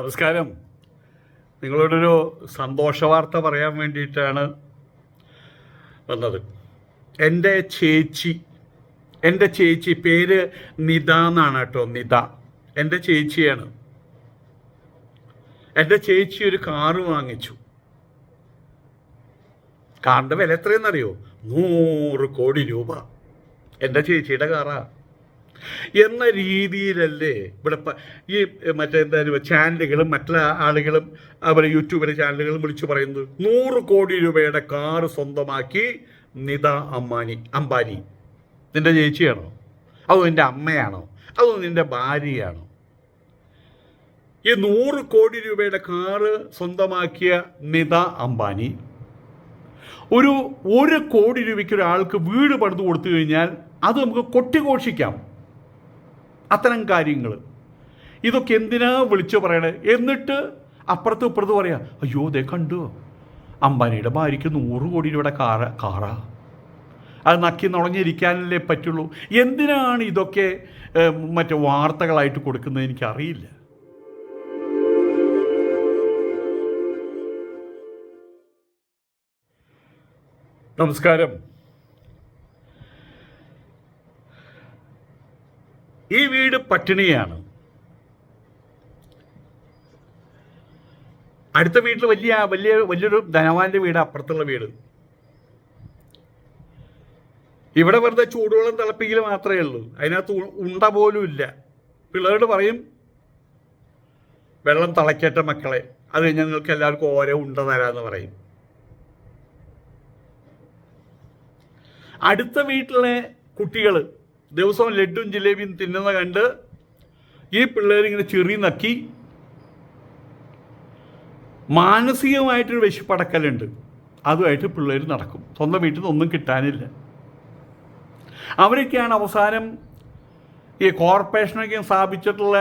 നമസ്കാരം. നിങ്ങളോടൊരു സന്തോഷ വാർത്ത പറയാൻ വേണ്ടിയിട്ടാണ് വന്നത്. എന്റെ ചേച്ചി എന്റെ ചേച്ചി പേര് നിത എന്നാണ് കേട്ടോ നിത. എന്റെ ചേച്ചിയാണ്. എന്റെ ചേച്ചി ഒരു കാറ് വാങ്ങിച്ചു. കാറിന്റെ വില എത്രയെന്നറിയോ? നൂറ് കോടി രൂപ. എന്റെ ചേച്ചിയുടെ കാറാ. എന്ന രീതിയിലല്ലേ ഇവിടെ ഈ മറ്റേ എന്തായാലും ചാനലുകളും മറ്റുള്ള ആളുകളും അവരെ യൂട്യൂബിലെ ചാനലുകളും വിളിച്ചു പറയുന്നത് നൂറ് കോടി രൂപയുടെ കാറ് സ്വന്തമാക്കി നിത അമ്മാനി അംബാനി. നിന്റെ ചേച്ചിയാണോ? അതോ നിന്റെ അമ്മയാണോ? അതോ നിന്റെ ഭാര്യയാണോ? ഈ നൂറ് കോടി രൂപയുടെ കാറ് സ്വന്തമാക്കിയ നിത അംബാനി ഒരു ഒരു കോടി രൂപയ്ക്ക് ഒരാൾക്ക് വീട് പണിത് കൊടുത്തു കഴിഞ്ഞാൽ അത് നമുക്ക് കൊട്ടിഘോഷിക്കാം. അത്തരം കാര്യങ്ങൾ ഇതൊക്കെ എന്തിനാ വിളിച്ചു പറയണേ? എന്നിട്ട് അപ്പുറത്തും ഇപ്പുറത്തും പറയാ അയ്യോ ദേ കണ്ടു. അംബാനിയുടെ ഭാര്യയ്ക്ക് നൂറ് കോടി രൂപയുടെ കാറ കാറാ. അത് നക്കി നുളഞ്ഞിരിക്കാനല്ലേ പറ്റുള്ളൂ. എന്തിനാണ് ഇതൊക്കെ മറ്റേ വാർത്തകളായിട്ട് കൊടുക്കുന്നത് എനിക്കറിയില്ല. നമസ്കാരം. ഈ വീട് പട്ടിണിയാണ്. അടുത്ത വീട്ടിൽ വലിയ വലിയ വലിയൊരു ധനവാന്റെ വീട് അപ്പുറത്തുള്ള വീട്. ഇവിടെ വെറുതെ ചൂടുവെള്ളം തിളപ്പിക്കൽ മാത്രമേ ഉള്ളൂ. അതിനകത്ത് ഉണ്ട പോലും ഇല്ല. പിള്ളേരോട് പറയും വെള്ളം തിളക്കട്ടെ മക്കളെ. അത് കഴിഞ്ഞാൽ നിങ്ങൾക്ക് എല്ലാവർക്കും ഓരോ ഉണ്ട തരാമെന്ന് പറയും. അടുത്ത വീട്ടിലെ കുട്ടികൾ ദിവസവും ലഡും ജിലേബിയും തിന്നുന്ന കണ്ട് ഈ പിള്ളേർ ഇങ്ങനെ ചെറി നക്കി. മാനസികമായിട്ടൊരു വിശപ്പടക്കലുണ്ട്. അതുമായിട്ട് പിള്ളേർ നടക്കും. സ്വന്തം വീട്ടിൽ നിന്നൊന്നും കിട്ടാനില്ല. അവരൊക്കെയാണ് അവസാനം ഈ കോർപ്പറേഷനൊക്കെ സ്ഥാപിച്ചിട്ടുള്ള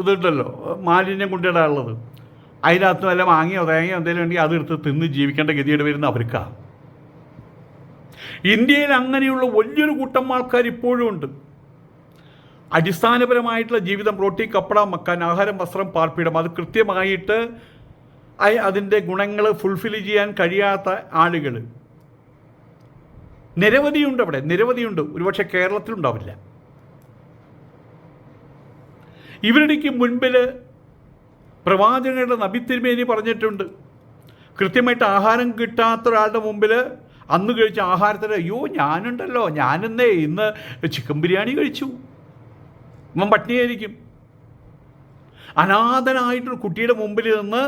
ഇതുണ്ടല്ലോ മാലിന്യം കൊണ്ടിടാനുള്ളത് അതിനകത്ത് വല്ല മാങ്ങിയോ തേങ്ങയോ എന്തെങ്കിലും ഉണ്ടെങ്കിൽ അതെടുത്ത് തിന്ന് ജീവിക്കേണ്ട ഗതിയുടെ വരുന്ന അവർക്കാണ് ഇന്ത്യയിൽ അങ്ങനെയുള്ള വലിയൊരു കൂട്ടം ആൾക്കാർ ഇപ്പോഴും ഉണ്ട്. അടിസ്ഥാനപരമായിട്ടുള്ള ജീവിതം റോട്ടി കപ്പട മക്കാൻ ആഹാരം വസ്ത്രം പാർപ്പിടം അത് കൃത്യമായിട്ട് അതിന്റെ ഗുണങ്ങൾ ഫുൾഫിൽ ചെയ്യാൻ കഴിയാത്ത ആളുകൾ. നിരവധിയുണ്ട് അവിടെ നിരവധിയുണ്ട്. ഒരുപക്ഷെ കേരളത്തിലുണ്ടാവില്ല. ഇവരുടെക്ക് മുൻപിൽ പ്രവാചകരുടെ നബിത്തിരുമേനി പറഞ്ഞിട്ടുണ്ട്. കൃത്യമായിട്ട് ആഹാരം കിട്ടാത്ത ഒരാളുടെ മുമ്പിൽ അന്ന് കഴിച്ച ആഹാരത്തിന് അയ്യോ ഞാനുണ്ടല്ലോ. ഞാനെന്നേ ഇന്ന് ചിക്കൻ ബിരിയാണി കഴിച്ചു. ഇവൻ പട്ടിണിയായിരിക്കും. അനാഥനായിട്ടൊരു കുട്ടിയുടെ മുമ്പിൽ നിന്ന്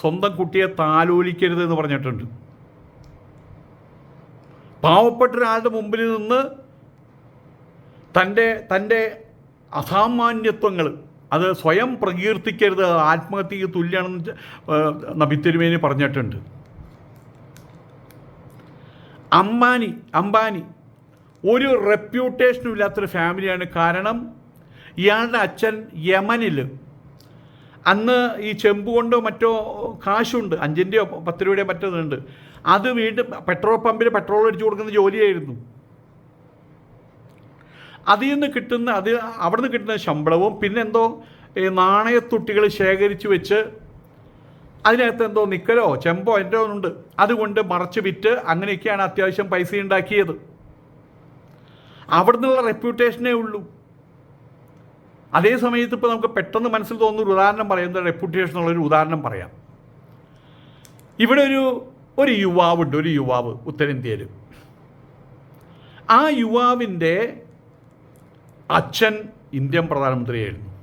സ്വന്തം കുട്ടിയെ താലോലിക്കരുത് എന്ന് പറഞ്ഞിട്ടുണ്ട്. പാവപ്പെട്ട ഒരാളുടെ മുമ്പിൽ നിന്ന് തന്റെ തന്റെ അസാമാന്യത്വങ്ങൾ അത് സ്വയം പ്രകീർത്തിക്കരുത് ആത്മഹത്യക്ക് തുല്യമാണെന്ന് നബിത്തിരുമേനി നബി തിരുമേനി പറഞ്ഞിട്ടുണ്ട്. അംബാനി അംബാനി. ഒരു റെപ്യൂട്ടേഷനും ഇല്ലാത്തൊരു ഫാമിലിയാണ് കാരണം ഇയാളുടെ അച്ഛൻ യമനിൽ അന്ന് ഈ ചെമ്പ് കൊണ്ടോ മറ്റോ കാശുണ്ട്. അഞ്ചിന്റെയോ പത്ത് രൂപയുടെയോ മറ്റതുണ്ട് അത് വീണ്ടും പെട്രോൾ പമ്പിൽ പെട്രോൾ അടിച്ചു കൊടുക്കുന്ന ജോലിയായിരുന്നു. അതിൽ നിന്ന് കിട്ടുന്ന അത് അവിടെ നിന്ന് കിട്ടുന്ന ശമ്പളവും പിന്നെന്തോ നാണയത്തുട്ടികൾ ശേഖരിച്ച് വെച്ച് അതിനകത്ത് എന്തോ നിക്കലോ ചെമ്പോ എന്റെ ഉണ്ട് അതുകൊണ്ട് മറച്ചു വിറ്റ് അങ്ങനെയൊക്കെയാണ് അത്യാവശ്യം പൈസ ഉണ്ടാക്കിയത്. അവിടെ നിന്നുള്ള റെപ്യൂട്ടേഷനേ ഉള്ളൂ. അതേ സമയത്ത് ഇപ്പോൾ നമുക്ക് പെട്ടെന്ന് മനസ്സിൽ തോന്നുന്ന ഒരു ഉദാഹരണം പറയുന്നത് റെപ്യൂട്ടേഷൻ എന്നുള്ളൊരു ഉദാഹരണം പറയാം. ഇവിടെ ഒരു ഒരു യുവാവുണ്ട് ഒരു യുവാവ് ഉത്തരേന്ത്യയിൽ. ആ യുവാവിന്റെ അച്ഛൻ ഇന്ത്യൻ പ്രധാനമന്ത്രിയായിരുന്നു.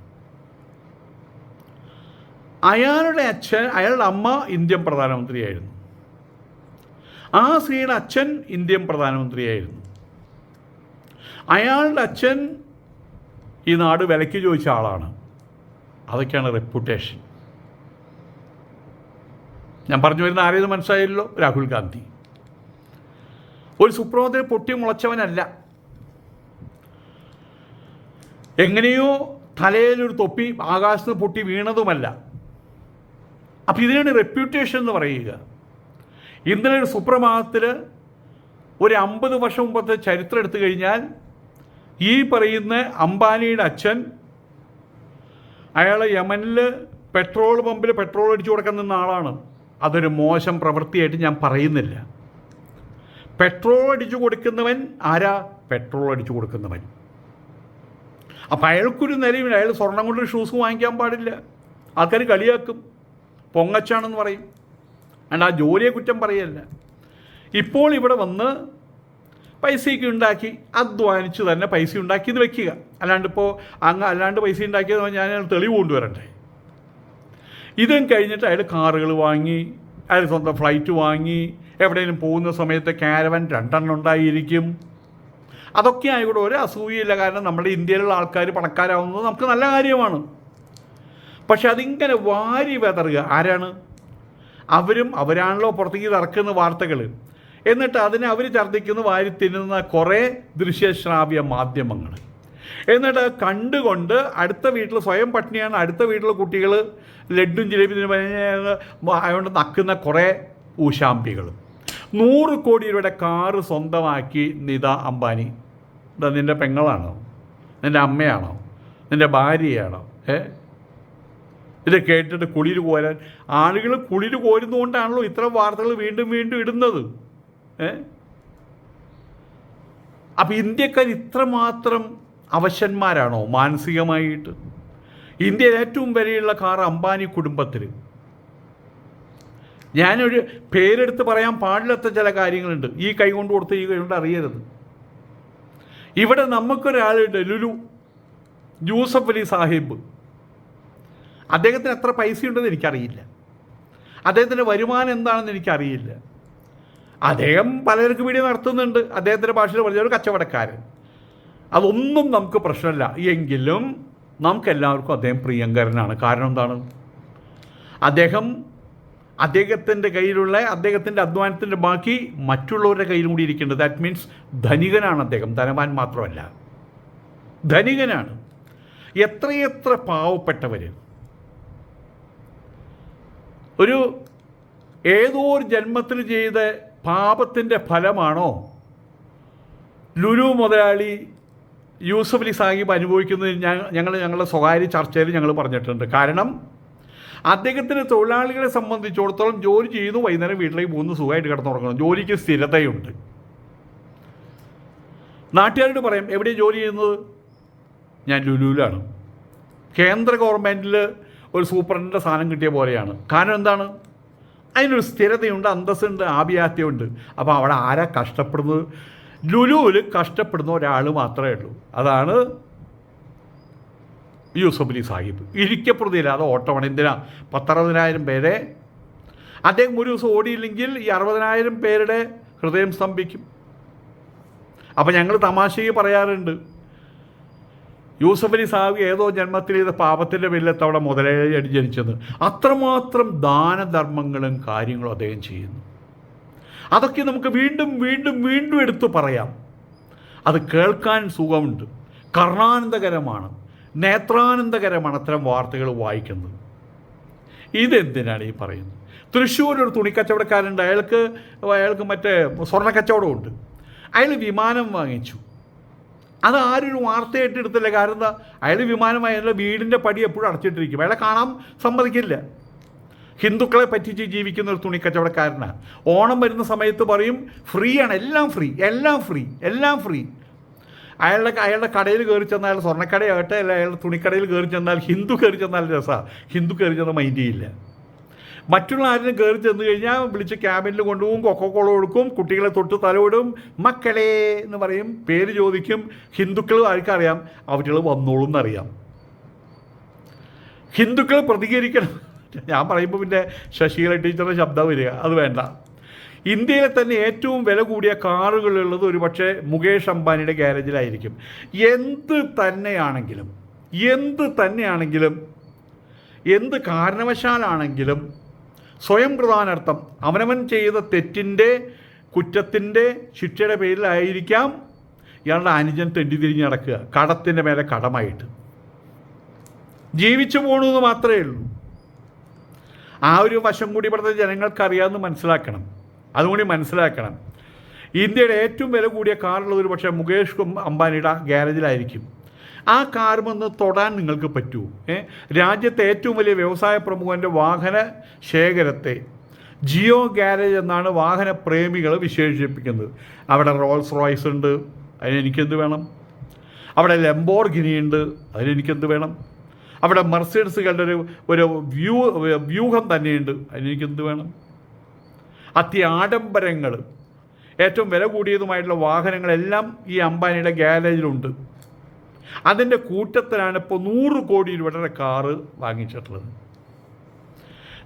അയാളുടെ അച്ഛൻ അയാളുടെ അമ്മ ഇന്ത്യൻ പ്രധാനമന്ത്രിയായിരുന്നു. ആ സ്ത്രീയുടെ അച്ഛൻ ഇന്ത്യൻ പ്രധാനമന്ത്രിയായിരുന്നു. അയാളുടെ അച്ഛൻ ഈ നാട് വിലയ്ക്ക് ചോദിച്ച ആളാണ്. അതൊക്കെയാണ് റെപ്യൂട്ടേഷൻ ഞാൻ പറഞ്ഞു വരുന്ന ആരെയും മനസ്സിലായല്ലോ? രാഹുൽ ഗാന്ധി. ഒരു സുപ്രഭാതത്തിൽ പൊട്ടി മുളച്ചവനല്ല. എങ്ങനെയോ തലയിലൊരു തൊപ്പി ആകാശത്ത് പൊട്ടി വീണതുമല്ല. അപ്പം ഇതിനാണ് റെപ്യൂട്ടേഷൻ എന്ന് പറയുക. ഇന്നലെ ഒരു സുപ്രഭാതത്തിൽ ഒരു അമ്പത് വർഷം മുമ്പത്തെ ചരിത്രം എടുത്തു കഴിഞ്ഞാൽ ഈ പറയുന്ന അംബാനിയുടെ അച്ഛൻ അയാൾ യമനിൽ പെട്രോൾ പമ്പിൽ പെട്രോൾ അടിച്ചു കൊടുക്കാൻ നിന്ന ആളാണ്. അതൊരു മോശം പ്രവൃത്തിയായിട്ട് ഞാൻ പറയുന്നില്ല. പെട്രോൾ അടിച്ചു കൊടുക്കുന്നവൻ ആരാ? പെട്രോൾ അടിച്ചു കൊടുക്കുന്നവൻ. അപ്പം അയാൾക്കൊരു നിലയിൽ അയാൾ സ്വർണം കൊണ്ട് ഷൂസ് വാങ്ങിക്കാൻ പാടില്ല. ആൾക്കാർ കളിയാക്കും. പൊങ്ങച്ചാണെന്ന് പറയും. അല്ല ആ ജോലിയെ കുറ്റം പറയല്ല. ഇപ്പോൾ ഇവിടെ വന്ന് പൈസയൊക്കെ ഉണ്ടാക്കി അധ്വാനിച്ച് തന്നെ പൈസ ഉണ്ടാക്കിയെന്ന് വെക്കുക. അല്ലാണ്ട് ഇപ്പോൾ അങ്ങ് അല്ലാണ്ട് പൈസ ഉണ്ടാക്കിയത് ഞാൻ തെളിവ് കൊണ്ടുവരണ്ടേ ഇതും കഴിഞ്ഞിട്ട് അയാൾ കാറുകൾ വാങ്ങി അയാൾ സ്വന്തം ഫ്ലൈറ്റ് വാങ്ങി എവിടെയെങ്കിലും പോകുന്ന സമയത്ത് ക്യാരവൻ രണ്ടെണ്ണം ഉണ്ടായിരിക്കും. അതൊക്കെ ആയിക്കൂടെ ഒരു അസൂയയില്ല. കാരണം നമ്മുടെ ഇന്ത്യയിലുള്ള ആൾക്കാർ പണക്കാരാവുന്നത് നമുക്ക് നല്ല കാര്യമാണ്. പക്ഷെ അതിങ്ങനെ വാരി വെതറുക. ആരാണ്? അവരും അവരാണല്ലോ പുറത്തേക്ക് ഇറക്കുന്ന വാർത്തകൾ എന്നിട്ട് അതിനെ അവർ ഛർദ്ദിക്കുന്ന വാരി തിന്നുന്ന കുറേ ദൃശ്യശ്രാവ്യ മാധ്യമങ്ങൾ എന്നിട്ട് കണ്ടുകൊണ്ട് അടുത്ത വീട്ടിൽ സ്വയം പട്ടിണിയാണ് അടുത്ത വീട്ടിലെ കുട്ടികൾ ലഡ്ഡും ജിലേബി അതുകൊണ്ട് നക്കുന്ന കുറേ ഊശാമ്പികളും. നൂറ് കോടി രൂപയുടെ കാറ് സ്വന്തമാക്കി നിത അംബാനി. നിന്റെ പെങ്ങളാണോ? നിന്റെ അമ്മയാണോ? നിന്റെ ഭാര്യയാണോ? ഏ? ഇത് കേട്ടിട്ട് കുളിര് കോരാൻ ആളുകൾ കുളിര് കോരുന്നതുകൊണ്ടാണല്ലോ ഇത്ര വാർത്തകൾ വീണ്ടും വീണ്ടും ഇടുന്നത്. ഏ? അപ്പം ഇന്ത്യക്കാർ ഇത്രമാത്രം അവശന്മാരാണോ മാനസികമായിട്ട്? ഇന്ത്യയിൽ ഏറ്റവും വിലയുള്ള കാർ അംബാനി കുടുംബത്തിൽ ഞാനൊരു പേരെടുത്ത് പറയാൻ പാടില്ലാത്ത ചില കാര്യങ്ങളുണ്ട്. ഈ കൈ കൊണ്ട് കൊടുത്ത് ഈ കൈ കൊണ്ട് അറിയരുത്. ഇവിടെ നമുക്കൊരാളുണ്ട് ലുലു. ജൂസഫ് അലി സാഹിബ്. അദ്ദേഹത്തിന് എത്ര പൈസയുണ്ടെന്ന് എനിക്കറിയില്ല. അദ്ദേഹത്തിന്റെ വരുമാനം എന്താണെന്ന് എനിക്കറിയില്ല. അദ്ദേഹം പലർക്കും വീഡിയോ നടത്തുന്നുണ്ട്. അദ്ദേഹത്തിന്റെ ഭാഷയിൽ പറഞ്ഞ ഒരു കച്ചവടക്കാരൻ. അതൊന്നും നമുക്ക് പ്രശ്നമല്ല. എങ്കിലും നമുക്കെല്ലാവർക്കും അദ്ദേഹം പ്രിയങ്കരനാണ്. കാരണം എന്താണ്? അദ്ദേഹം അദ്ദേഹത്തിന്റെ കയ്യിലുള്ള അദ്ദേഹത്തിന്റെ അധ്വാനത്തിന്റെ ബാക്കി മറ്റുള്ളവരുടെ കയ്യിലും കൂടി ഇരിക്കേണ്ടത്. ദാറ്റ് മീൻസ് ധനികനാണ് അദ്ദേഹം. ധനവാൻ മാത്രമല്ല. ധനികനാണ്. എത്രയെത്ര പാവപ്പെട്ടവർ ഒരു ഏതോ ഒരു ജന്മത്തിൽ ചെയ്ത പാപത്തിന്റെ ഫലമാണോ ലുലു മുതലാളി യൂസഫ് അലി സാഹിബ് അനുഭവിക്കുന്നത് ഞങ്ങൾ ഞങ്ങളുടെ സ്വകാര്യ ചർച്ചയിൽ ഞങ്ങൾ പറഞ്ഞിട്ടുണ്ട്. കാരണം അദ്ദേഹത്തിന് തൊഴിലാളികളെ സംബന്ധിച്ചിടത്തോളം ജോലി ചെയ്യുന്നു വൈകുന്നേരം വീട്ടിലേക്ക് പോകുന്നു സുഖമായിട്ട് കിടന്നുറങ്ങണം ജോലിക്ക് സ്ഥിരതയുണ്ട്. നാട്ടുകാരോട് പറയും എവിടെയാണ് ജോലി ചെയ്യുന്നത്? ഞാൻ ലുലുവിലാണ് കേന്ദ്ര ഗവൺമെന്റിൽ ഒരു സൂപ്രണ്ടിന്റെ സാധനം കിട്ടിയ പോലെയാണ്. കാരണം എന്താണ്? അതിനൊരു സ്ഥിരതയുണ്ട് അന്തസ്സുണ്ട് ആഭിയാത്യമുണ്ട് അപ്പോൾ അവിടെ ആരാ കഷ്ടപ്പെടുന്നത്? ലുലുവിൽ കഷ്ടപ്പെടുന്ന ഒരാൾ മാത്രമേ ഉള്ളൂ. അതാണ് യൂസഫ് അലി സാഹിബ്. ഇരിക്കപ്പെടുന്നില്ല. അത് ഓട്ടമാണ്. എന്തിനാ? പത്തറുപതിനായിരം പേരെ. അദ്ദേഹം ഒരു ദിവസം ഓടിയില്ലെങ്കിൽ ഈ അറുപതിനായിരം പേരുടെ ഹൃദയം സ്തംഭിക്കും. അപ്പം ഞങ്ങൾ തമാശയ്ക്ക് പറയാറുണ്ട്. യൂസഫ് അലി സാഹിബ് ഏതോ ജന്മത്തിൽ ചെയ്ത പാപത്തിന്റെ പേരിലത്ത് അവിടെ മുതലേടി ജനിച്ചത്. അത്രമാത്രം ദാനധർമ്മങ്ങളും കാര്യങ്ങളും അദ്ദേഹം ചെയ്യുന്നു. അതൊക്കെ നമുക്ക് വീണ്ടും വീണ്ടും വീണ്ടും എടുത്തു പറയാം. അത് കേൾക്കാൻ സുഖമുണ്ട്. കർണാനന്ദകരമാണ്. നേത്രാനന്ദകരമാണ് അത്തരം വാർത്തകൾ വായിക്കുന്നത്. ഇതെന്തിനാണ് ഈ പറയുന്നത്? തൃശ്ശൂർ ഒരു തുണിക്കച്ചവടക്കാരുണ്ട് അയാൾക്ക് അയാൾക്ക് മറ്റേ സ്വർണ കച്ചവടമുണ്ട് അയാൾ വിമാനം വാങ്ങിച്ചു. അത് ആരൊരു വാർത്തയായിട്ട് എടുത്തില്ല കാരണം എന്താ? അയാൾ വിമാനമായി അയാളുടെ വീടിന്റെ പടി എപ്പോഴും അടച്ചിട്ടിരിക്കും. അയാളെ കാണാൻ സമ്മതിക്കില്ല. ഹിന്ദുക്കളെ പറ്റിച്ച് ജീവിക്കുന്ന ഒരു തുണിക്കച്ചവടക്കാരനാണ് ഓണം വരുന്ന സമയത്ത് പറയും ഫ്രീ ആണ് എല്ലാം ഫ്രീ എല്ലാം ഫ്രീ എല്ലാം ഫ്രീ. അയാളുടെ അയാളുടെ കടയിൽ കയറി ചെന്നാൽ സ്വർണക്കടയാകട്ടെ അല്ല അയാളുടെ തുണിക്കടയിൽ കയറി ചെന്നാൽ ഹിന്ദു കയറി ചെന്നാൽ രസമാണ് ഹിന്ദു കയറി ചെന്നാൽ മൈൻഡ് ചെയ്യില്ല. മറ്റുള്ള ആരും കയറി ചെന്ന് കഴിഞ്ഞാൽ വിളിച്ച് ക്യാബിനിൽ കൊണ്ടുപോകും കൊക്കക്കോള കൊടുക്കും കുട്ടികളെ തൊട്ട് തലവിടും. മക്കളെ എന്ന് പറയും പേര് ചോദിക്കും. ഹിന്ദുക്കൾ ആർക്കറിയാം? അവരുകൾ വന്നോളും എന്നറിയാം. ഹിന്ദുക്കൾ പ്രതികരിക്കണം. ഞാൻ പറയുമ്പോൾ പിന്നെ ശശികല ടീച്ചറുടെ ശബ്ദം വരിക. അത് വേണ്ട. ഇന്ത്യയിലെ തന്നെ ഏറ്റവും വില കൂടിയ കാറുകളുള്ളത് ഒരു പക്ഷേ മുകേഷ് അംബാനിയുടെ ഗ്യാരേജിലായിരിക്കും എന്ത് തന്നെയാണെങ്കിലും എന്ത് തന്നെയാണെങ്കിലും എന്ത് കാരണവശാലാണെങ്കിലും സ്വയം കൃതാനർത്ഥം അവനവൻ ചെയ്ത തെറ്റിന്റെ കുറ്റത്തിന്റെ ശിക്ഷയുടെ പേരിലായിരിക്കാം ഇയാളുടെ അനുജൻ തെണ്ടി തിരിഞ്ഞ് നടക്കുക. കടത്തിന്റെ മേലെ കടമായിട്ട്. ജീവിച്ചു പോകണമെന്ന് മാത്രമേ ഉള്ളൂ. ആ ഒരു വശം കൂടി ഇവിടുത്തെ ജനങ്ങൾക്കറിയാമെന്ന് മനസ്സിലാക്കണം. അതുകൂടി മനസ്സിലാക്കണം. ഇന്ത്യയുടെ ഏറ്റവും വില കൂടിയ കാറുള്ളത് ഒരു പക്ഷേ മുകേഷ് അംബാനിയുടെ ഗ്യാരേജിലായിരിക്കും. ആ കാർമൊന്ന് തൊടാൻ നിങ്ങൾക്ക് പറ്റൂ. രാജ്യത്തെ ഏറ്റവും വലിയ വ്യവസായ പ്രമുഖന്റെ വാഹന ശേഖരത്തെ ജിയോ ഗാരേജ് എന്നാണ് വാഹന പ്രേമികൾ വിശേഷിപ്പിക്കുന്നത്. അവിടെ റോൾസ് റോയ്സ് ഉണ്ട് അതിനെനിക്കെന്ത് വേണം? അവിടെ ലംബോർഗിനി ഉണ്ട് അതിനെനിക്കെന്ത് വേണം? അവിടെ മെർസിഡസുകളുടെ ഒരു ഒരു വ്യൂ വ്യൂഹം തന്നെയുണ്ട് അതിനെനിക്കെന്ത് വേണം? അത്യാഡംബരങ്ങൾ ഏറ്റവും വില കൂടിയതുമായിട്ടുള്ള വാഹനങ്ങളെല്ലാം ഈ അംബാനിയുടെ ഗ്യാരേജിലുണ്ട് അതിന്റെ കൂട്ടത്തിലാണ് ഇപ്പോൾ നൂറ് കോടി രൂപയുടെ കാറ് വാങ്ങിച്ചിട്ടുള്ളത്.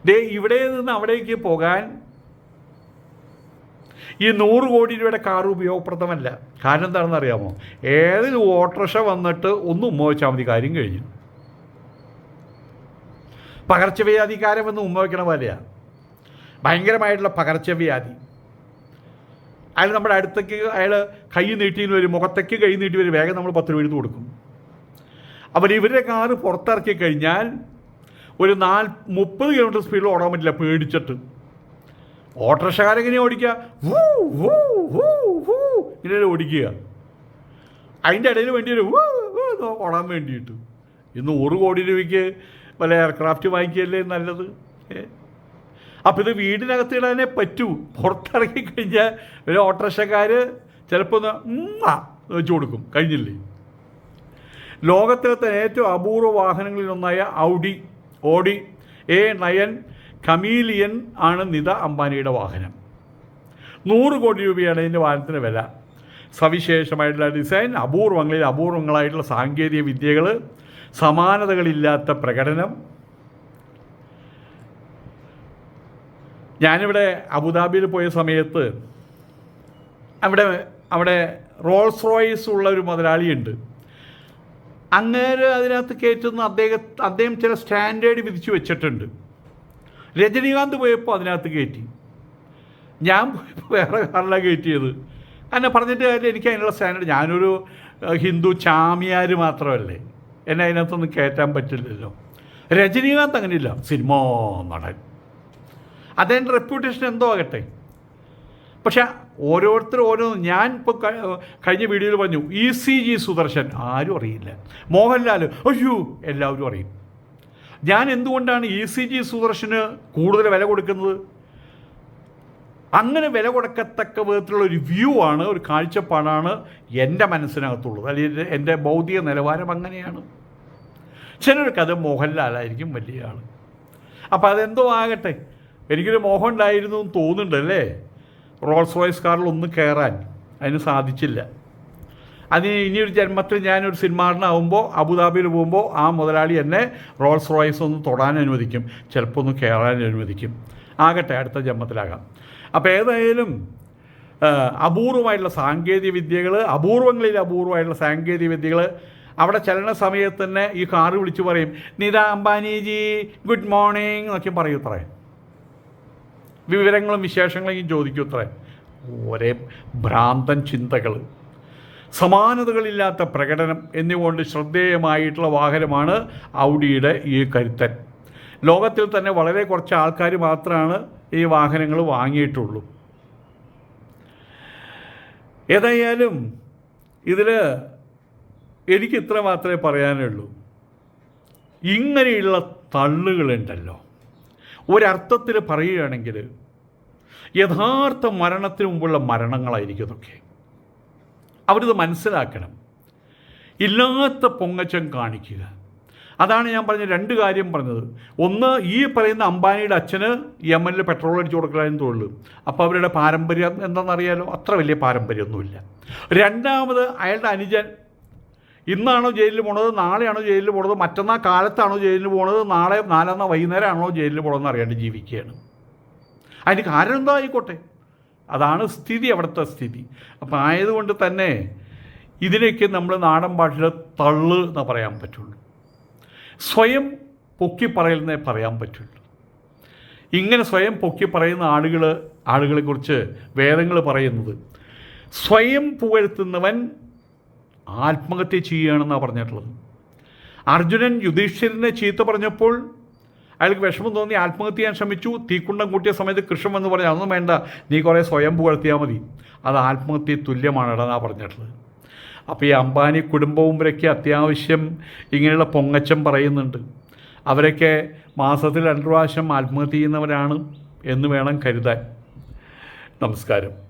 ദേ ഇവിടെ നിന്ന് അവിടേക്ക് പോകാൻ ഈ നൂറ് കോടി രൂപയുടെ കാർ ഉപയോഗപ്രദമല്ല. കാരണം എന്താണെന്ന് അറിയാമോ? ഏതൊരു ഓട്ടോറിക്ഷ വന്നിട്ട് ഒന്നും ഉമ്മ വെച്ചാൽ മതി കാര്യം കഴിഞ്ഞു. പകർച്ചവ്യാധിക്കാരൻ വന്ന് ഉമ്മ വയ്ക്കണ പോലെയാണ് ഭയങ്കരമായിട്ടുള്ള പകർച്ചവ്യാധി. അയാൾ നമ്മുടെ അടുത്തേക്ക് അയാൾ കൈ നീട്ടി വരും മുഖത്തേക്ക് കൈ നീട്ടി വരും. വേഗം നമ്മൾ പത്ത് രൂപ എടുത്ത് കൊടുക്കും. അപ്പോൾ ഇവരുടെ കാറ് പുറത്തിറക്കി കഴിഞ്ഞാൽ ഒരു നാൽ മുപ്പത് കിലോമീറ്റർ സ്പീഡിൽ ഓടാൻ പറ്റില്ല പേടിച്ചിട്ട്. ഓട്ടോറിക്ഷക്കാരെങ്ങനെ ഓടിക്കുക? വൂ, വൂ, വൂ, വൂ, ഇങ്ങനെ ഓടിക്കുക. അതിന്റെ ഇടയിൽ വേണ്ടി ഒരു ഓടാൻ വേണ്ടിയിട്ട്. ഇന്ന് ഒരു കോടി രൂപയ്ക്ക് വല്ല എയർക്രാഫ്റ്റ് വാങ്ങിക്കുകയല്ലേ നല്ലത്? അപ്പോൾ ഇത് വീടിനകത്ത് ഇടാനേ പറ്റൂ. പുറത്തിറങ്ങി കഴിഞ്ഞാൽ ഒരു ഓട്ടോറിക്ഷക്കാർ ചിലപ്പോൾ ഒന്ന് വെച്ചു കൊടുക്കും. കഴിഞ്ഞില്ലേ? ലോകത്തിലെ തന്നെ ഏറ്റവും അപൂർവ വാഹനങ്ങളിലൊന്നായ Audi Audi A nine chameleon ആണ് നിത അംബാനിയുടെ വാഹനം. നൂറ് കോടി രൂപയാണ് ഇതിന്റെ വാഹനത്തിന് വില. സവിശേഷമായിട്ടുള്ള ഡിസൈൻ അപൂർവങ്ങളിൽ അപൂർവങ്ങളായിട്ടുള്ള സാങ്കേതിക വിദ്യകൾ സമാനതകളില്ലാത്ത പ്രകടനം ഞാനിവിടെ അബുദാബിയിൽ പോയ സമയത്ത് അവിടെ അവിടെ റോൾസ് റോയ്സ് ഉള്ള ഒരു മുതലാളിയുണ്ട്. അങ്ങേര് അതിനകത്ത് കയറ്റുന്ന അദ്ദേഹം അദ്ദേഹം ചില സ്റ്റാൻഡേർഡ് വിധിച്ചു വെച്ചിട്ടുണ്ട്. രജനീകാന്ത് പോയപ്പോൾ അതിനകത്ത് കയറ്റി. ഞാൻ പോയപ്പോൾ വേറെ കാറിലാണ് കയറ്റിയത്. എന്നെ പറഞ്ഞിട്ട് കാര്യം എനിക്ക് അതിനുള്ള സ്റ്റാൻഡേർഡ് ഞാനൊരു ഹിന്ദു ചാമിയാർ മാത്രമല്ലേ. എന്നെ അതിനകത്തൊന്നും കയറ്റാൻ പറ്റില്ലല്ലോ. രജനീകാന്ത് അങ്ങനെയില്ല സിനിമ നടൻ. അദ്ദേഹന്റെ റെപ്യൂട്ടേഷൻ എന്തോ ആകട്ടെ. പക്ഷെ ഓരോരുത്തർ ഓരോ ഞാൻ ഇപ്പോൾ കഴിഞ്ഞ വീഡിയോയിൽ പറഞ്ഞു ഇ സി ജി സുദർശൻ. ആരും അറിയില്ല. മോഹൻലാൽ. അയ്യോ എല്ലാവരും അറിയും. ഞാൻ എന്തുകൊണ്ടാണ് ഇ സി ജി സുദർശന് കൂടുതൽ വില കൊടുക്കുന്നത്? അങ്ങനെ വില കൊടുക്കത്തക്ക വിധത്തിലുള്ള ഒരു വ്യൂ ആണ് ഒരു കാഴ്ചപ്പാടാണ് എന്റെ മനസ്സിനകത്തുള്ളത്. അല്ലെങ്കിൽ എന്റെ ഭൗതിക നിലവാരം അങ്ങനെയാണ്. ചിലർക്ക് അത് മോഹൻലാലായിരിക്കും വലിയ ആൾ അപ്പോൾ അതെന്തോ ആകട്ടെ. എനിക്കൊരു മോഹം ഉണ്ടായിരുന്നു എന്ന് തോന്നുന്നുണ്ട് അല്ലേ? റോൾസ് റോയ്സ് കാറിൽ ഒന്ന് കയറാൻ അതിന് സാധിച്ചില്ല. അതിന് ഇനിയൊരു ജന്മത്തിൽ ഞാനൊരു സിനിമാറിനാവുമ്പോൾ അബുദാബിയിൽ പോകുമ്പോൾ ആ മുതലാളി എന്നെ റോൾസ് റോയ്സ് ഒന്ന് തൊടാൻ അനുവദിക്കും. ചിലപ്പോൾ ഒന്ന് കയറാൻ അനുവദിക്കും. ആകട്ടെ അടുത്ത ജന്മത്തിലാകാം. അപ്പോൾ ഏതായാലും അപൂർവമായിട്ടുള്ള സാങ്കേതിക വിദ്യകൾ അപൂർവങ്ങളിൽ അപൂർവമായിട്ടുള്ള സാങ്കേതിക വിദ്യകൾ അവിടെ ചലന സമയത്ത് തന്നെ ഈ കാറ് വിളിച്ച് പറയും നിത അംബാനിജി ഗുഡ് മോർണിംഗ് എന്നൊക്കെ പറയൂ അത്രേ. വിവരങ്ങളും വിശേഷങ്ങളും ചോദിക്കൂ അത്രേ. ഒരേ ഭ്രാന്തൻ ചിന്തകൾ. സമാനതകളില്ലാത്ത പ്രകടനം എന്നിവകൊണ്ട് ശ്രദ്ധേയമായിട്ടുള്ള വാഹനമാണ് ഔഡിയുടെ ഈ കരുത്തൻ. ലോകത്തിൽ തന്നെ വളരെ കുറച്ച് ആൾക്കാർ മാത്രമാണ് ഈ വാഹനങ്ങൾ വാങ്ങിയിട്ടുള്ളൂ. ഏതായാലും ഇതിൽ എനിക്ക് ഇത്ര മാത്രമേ പറയാനുള്ളൂ. ഇങ്ങനെയുള്ള തള്ളുകളുണ്ടല്ലോ. ഒരർത്ഥത്തിൽ പറയുകയാണെങ്കിൽ യഥാർത്ഥ മരണത്തിന് മുമ്പുള്ള മരണങ്ങളായിരിക്കും ഇതൊക്കെ അവരിത് മനസ്സിലാക്കണം. ഇല്ലാത്ത പൊങ്ങച്ചം കാണിക്കുക. അതാണ് ഞാൻ പറഞ്ഞ രണ്ട് കാര്യം പറഞ്ഞത്. ഒന്ന് ഈ പറയുന്ന അംബാനിയുടെ അച്ഛന് യമനിൽ പെട്രോൾ അടിച്ചു കൊടുക്കലായിരുന്നു തൊഴിൽ അപ്പോൾ അവരുടെ പാരമ്പര്യം എന്താണെന്നറിയാലോ? അത്ര വലിയ പാരമ്പര്യമൊന്നുമില്ല. രണ്ടാമത് അയാളുടെ അനുജൻ ഇന്നാണോ ജയിലിൽ പോണത്? നാളെയാണോ ജയിലിൽ പോണത്? മറ്റന്നാൾ കാലത്താണോ ജയിലിൽ പോണത്? നാളെ നാലെന്നാ വൈകുന്നേരമാണോ ജയിലിൽ പോണതെന്ന് അറിയാണ്ട് ജീവിക്കുകയാണ്. അതിന് കാരണം എന്താ ആയിക്കോട്ടെ? അതാണ് സ്ഥിതി അവിടുത്തെ സ്ഥിതി. അപ്പം ആയതുകൊണ്ട് തന്നെ ഇതിനൊക്കെ നമ്മൾ നാടൻ ഭാഷയിൽ തള്ള് എന്ന് പറയാൻ പറ്റുള്ളൂ. സ്വയം പൊക്കി പറയുന്നേ പറയാൻ പറ്റുള്ളൂ. ഇങ്ങനെ സ്വയം പൊക്കി പറയുന്ന ആളുകൾ ആളുകളെക്കുറിച്ച് വേദങ്ങൾ പറയുന്നത് സ്വയം പുകഴ്ത്തുന്നവൻ ആത്മഹത്യ ചെയ്യുകയാണെന്നാണ് പറഞ്ഞിട്ടുള്ളത്. അർജുനൻ യുധിഷ്ഠിരനെ ചീത്ത പറഞ്ഞപ്പോൾ അയാൾക്ക് വിഷമം തോന്നി ആത്മഹത്യ ചെയ്യാൻ ശ്രമിച്ചു. തീക്കുണ്ടം കൂട്ടിയ സമയത്ത് കൃഷ്ണൻ എന്ന് പറഞ്ഞു അതൊന്നും വേണ്ട നീ കുറേ സ്വയം പുകഴ്ത്തിയാൽ മതി. അത് ആത്മഹത്യ തുല്യമാണ് എന്നാണ് പറഞ്ഞിട്ടുള്ളത്. അപ്പോൾ ഈ അംബാനി കുടുംബവും ഇവരൊക്കെ അത്യാവശ്യം ഇങ്ങനെയുള്ള പൊങ്ങച്ചം പറയുന്നുണ്ട്. അവരൊക്കെ മാസത്തിൽ രണ്ട് പ്രാവശ്യം ആത്മഹത്യ ചെയ്യുന്നവരാണ് എന്ന് വേണം കരുതാൻ. നമസ്കാരം.